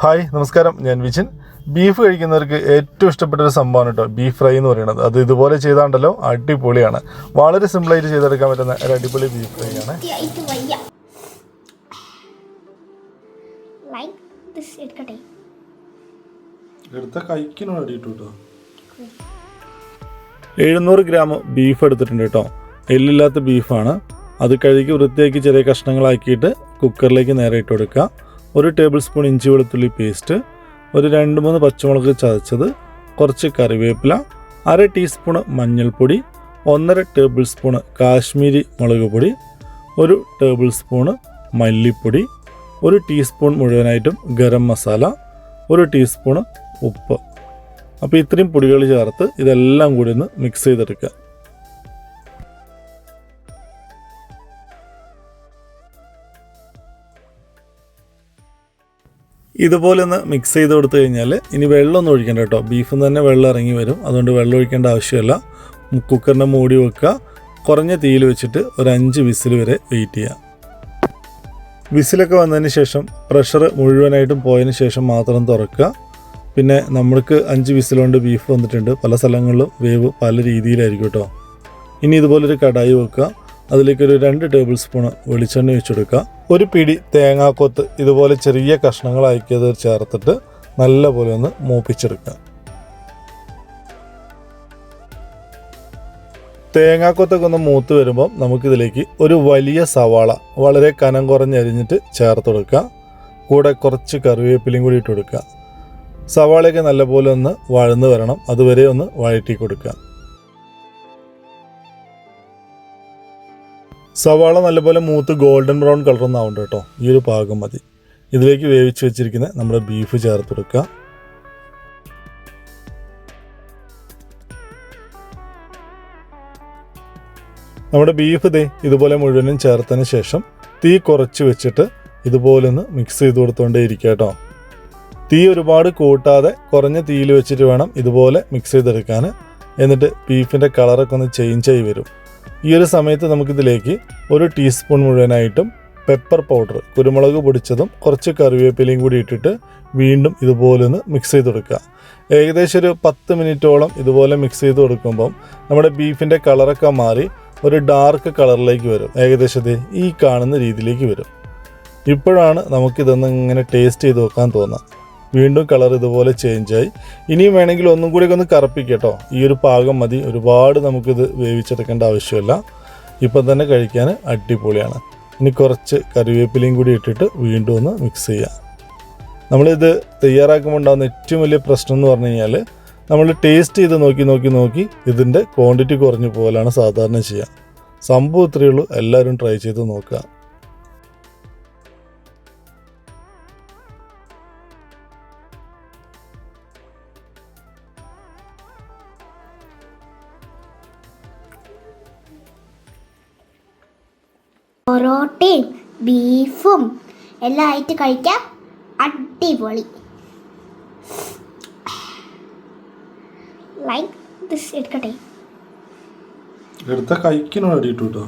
Hi നമസ്കാരം. ഞാൻ Vijin. Beef കഴിക്കുന്നവർക്ക് ഏറ്റവും ഇഷ്ടപ്പെട്ട ഒരു സംഭവമാണ് കേട്ടോ ബീഫ് ഫ്രൈ എന്ന് പറയുന്നത്. അത് ഇതുപോലെ ചെയ്താണ്ടല്ലോ അടിപൊളിയാണ്. വളരെ സിമ്പിളായിട്ട് ചെയ്തെടുക്കാൻ പറ്റുന്ന ഒരു അടിപൊളി ബീഫ് ഫ്രൈ ആണ്. ലൈക്ക് ദിസ് എടുക്കട്ടെ. എടുത്ത കൈക്കിനോട് അടിയിട്ടു കേട്ടോ എഴുന്നൂറ് ഗ്രാം ബീഫ് എടുത്തിട്ടുണ്ട് കേട്ടോ എല്ലില്ലാത്ത ബീഫാണ്. അത് കഴുകി വൃത്തിയാക്കി ചെറിയ കഷ്ണങ്ങളാക്കിയിട്ട് കുക്കറിലേക്ക് നേരെ ഇട്ട് കൊടുക്കുക. ഒരു ടേബിൾ സ്പൂൺ ഇഞ്ചി വെളുത്തുള്ളി പേസ്റ്റ് ഒരു രണ്ട് മൂന്ന് പച്ചമുളക് ചതച്ചത് കുറച്ച് കറിവേപ്പില അര ടീസ്പൂൺ മഞ്ഞൾപ്പൊടി ഒന്നര ടേബിൾ സ്പൂൺ കാശ്മീരി മുളക് പൊടി ഒരു ടേബിൾ സ്പൂണ് മല്ലിപ്പൊടി ഒരു ടീസ്പൂൺ മുഴുവനായിട്ടും ഗരം മസാല ഒരു ടീസ്പൂണ് ഉപ്പ്. അപ്പോൾ ഇത്രയും പൊടികൾ ചേർത്ത് ഇതെല്ലാം കൂടി ഒന്ന് മിക്സ് ചെയ്തെടുക്കുക. ഇതുപോലെ ഒന്ന് മിക്സ് ചെയ്ത് കൊടുത്തു കഴിഞ്ഞാൽ ഇനി വെള്ളമൊന്നും ഒഴിക്കേണ്ട കേട്ടോ. ബീഫിൽ നിന്ന് തന്നെ വെള്ളം ഇറങ്ങി വരും. അതുകൊണ്ട് വെള്ളം ഒഴിക്കേണ്ട ആവശ്യമില്ല. കുക്കറിന്റെ മൂടി വെക്കുക. കുറഞ്ഞ തീയിൽ വെച്ചിട്ട് ഒരു അഞ്ച് വിസിൽ വരെ വെയിറ്റ് ചെയ്യുക. വിസിലൊക്കെ വന്നതിന് ശേഷം പ്രഷർ മുഴുവനായിട്ടും പോയതിന് ശേഷം മാത്രം തുറക്കുക. പിന്നെ നമ്മൾക്ക് അഞ്ച് വിസിലുകൊണ്ട് ബീഫ് വന്നിട്ടുണ്ട്. പല സ്ഥലങ്ങളിലും വേവ് പല രീതിയിലായിരിക്കും കേട്ടോ. ഇനി ഇതുപോലൊരു കടായി വെക്കുക. അതിലേക്ക് ഒരു രണ്ട് ടേബിൾ സ്പൂൺ വെളിച്ചെണ്ണ ഒഴിച്ചെടുക്കുക ഒരു പിടി തേങ്ങാക്കൊത്ത് ഇതുപോലെ ചെറിയ കഷ്ണങ്ങളാക്കിയത് ചേർത്തിട്ട് നല്ലപോലെ ഒന്ന് മൂപ്പിച്ചെടുക്കുക. തേങ്ങാക്കൊത്തൊക്കെ ഒന്ന് മൂത്ത് വരുമ്പോൾ നമുക്കിതിലേക്ക് ഒരു വലിയ സവാള വളരെ കനം കുറഞ്ഞരിഞ്ഞിട്ട് ചേർത്ത് കൊടുക്കുക. കൂടെ കുറച്ച് കറിവേപ്പിലയും കൂടി ഇട്ട് കൊടുക്കുക. സവാളയൊക്കെ നല്ലപോലെ ഒന്ന് വഴന്ന് വരണം. അതുവരെ ഒന്ന് വഴറ്റി കൊടുക്കുക. സവാള നല്ലപോലെ മൂത്ത് ഗോൾഡൻ ബ്രൗൺ കളർ ഒന്നും ആവണ്ട കേട്ടോ. ഈ ഒരു പാകം മതി. ഇതിലേക്ക് വേവിച്ച് വെച്ചിരിക്കുന്ന നമ്മുടെ ബീഫ് ചേർത്ത് കൊടുക്കുക നമ്മുടെ ബീഫ് ദേ ഇതുപോലെ മുഴുവനും ചേർത്തതിന് ശേഷം തീ കുറച്ച് വെച്ചിട്ട് ഇതുപോലെ ഒന്ന് മിക്സ് ചെയ്ത് കൊടുത്തോണ്ടേ ഇരിക്കുക കേട്ടോ. തീ ഒരുപാട് കൂട്ടാതെ കുറഞ്ഞ തീയിൽ വെച്ചിട്ട് വേണം ഇതുപോലെ മിക്സ് ചെയ്തെടുക്കാൻ എന്നിട്ട് ബീഫിന്റെ കളറൊക്കെ ഒന്ന് ചേഞ്ച് ആയി വരും. ഈ ഒരു സമയത്ത് നമുക്കിതിലേക്ക് ഒരു ടീസ്പൂൺ മുഴുവനായിട്ടും പെപ്പർ പൗഡർ കുരുമുളക് പൊടിച്ചതും കുറച്ച് കറിവേപ്പിലയും കൂടി ഇട്ടിട്ട് വീണ്ടും ഇതുപോലെ ഒന്ന് മിക്സ് ചെയ്ത് കൊടുക്കുക. ഏകദേശം ഒരു പത്ത് മിനിറ്റോളം ഇതുപോലെ മിക്സ് ചെയ്ത് കൊടുക്കുമ്പം നമ്മുടെ ബീഫിന്റെ കളറൊക്കെ മാറി ഒരു ഡാർക്ക് കളറിലേക്ക് വരും. ഏകദേശം ഈ കാണുന്ന രീതിയിലേക്ക് വരും. ഇപ്പോഴാണ് നമുക്കിതൊന്ന് ഇങ്ങനെ ടേസ്റ്റ് ചെയ്ത് നോക്കാൻ തോന്നുക. വീണ്ടും കളർ ഇതുപോലെ ചേഞ്ച് ആയി ഇനിയും വേണമെങ്കിൽ ഒന്നും കൂടി ഒന്ന് കറപ്പിക്കട്ടോ. ഈ ഒരു പാകം മതി. ഒരുപാട് നമുക്കിത് വേവിച്ചെടുക്കേണ്ട ആവശ്യമില്ല. ഇപ്പം തന്നെ കഴിക്കാൻ അടിപൊളിയാണ്. ഇനി കുറച്ച് കറിവേപ്പിലയും കൂടി ഇട്ടിട്ട് വീണ്ടും ഒന്ന് മിക്സ് ചെയ്യാം. നമ്മളിത് തയ്യാറാക്കുമ്പോൾ ഉണ്ടാകുന്ന ഏറ്റവും വലിയ പ്രശ്നം എന്ന് പറഞ്ഞു കഴിഞ്ഞാൽ നമ്മൾ ടേസ്റ്റ് ചെയ്ത് നോക്കി നോക്കി നോക്കി ഇതിന്റെ ക്വാണ്ടിറ്റി കുറഞ്ഞു പോകലാണ് സാധാരണ ചെയ്യുക സംഭവം ഇത്രയേ ഉള്ളൂ. എല്ലാവരും ട്രൈ ചെയ്ത് നോക്കുക. പൊറോട്ടയും ബീഫും എല്ലാം ആയിട്ട് കഴിക്കാം. അടിപൊളി. ലൈക്ക് ദിസ് എടുക്കട്ടെ? എടുത്ത കഴിക്കണോ അടിയിട്ടു കേട്ടോ.